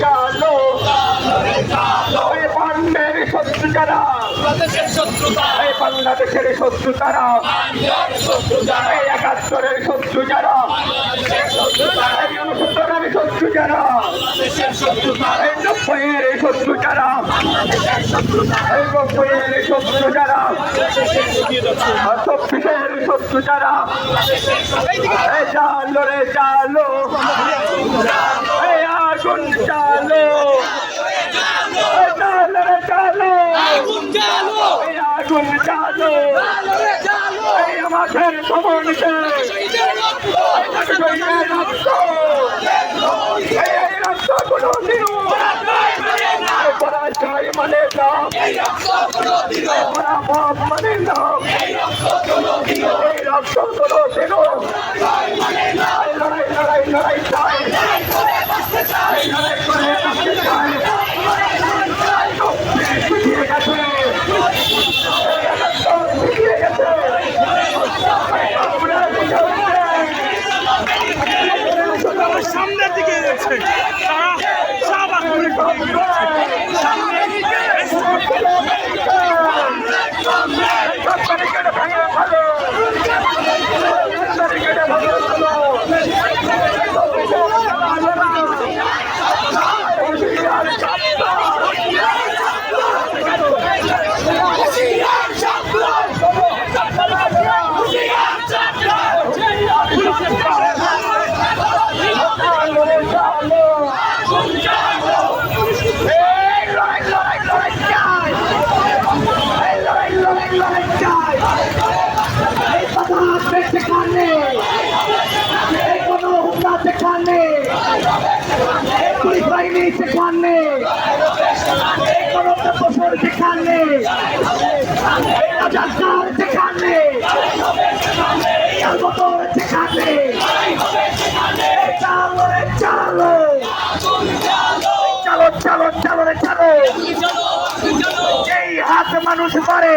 চালো। এই বান্ডের শত্রু যারা বাংলাদেশের শত্রু তারা একাত্তরের শত্রু যারা শত্রু যারা এই নব্বইয়ের শত্রু যারা এই নব্বইয়ের শত্রু যারা চব্বিশের শত্রু এই চালো রে চালো আগুন জ্বালো এই জানো এই আমাদের সমানকে এই রক্ত কোনো দিন পরাজয় মানে না পরাভব এই রক্ত কোনো দিন যাচ্ছে তারা সব আক্রমণ করে সামনের দিকে হুশিয়ার চাপলাম হুশিয়ার চাপলাম সেখানে কোনো বছর সেখানে রাজাকার সেখানে বছর সেখানে চালো চালো চালো চালো চালো চালো এই হাত মানুষ মারে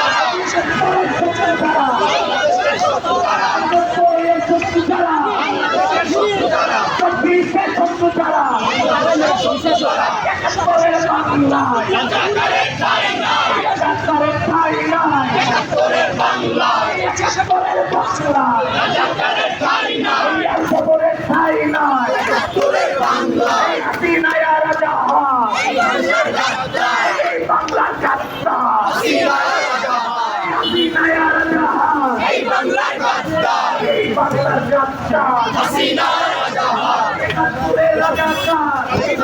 বাংলার যাত্রা যাত্রা রাজা রাজা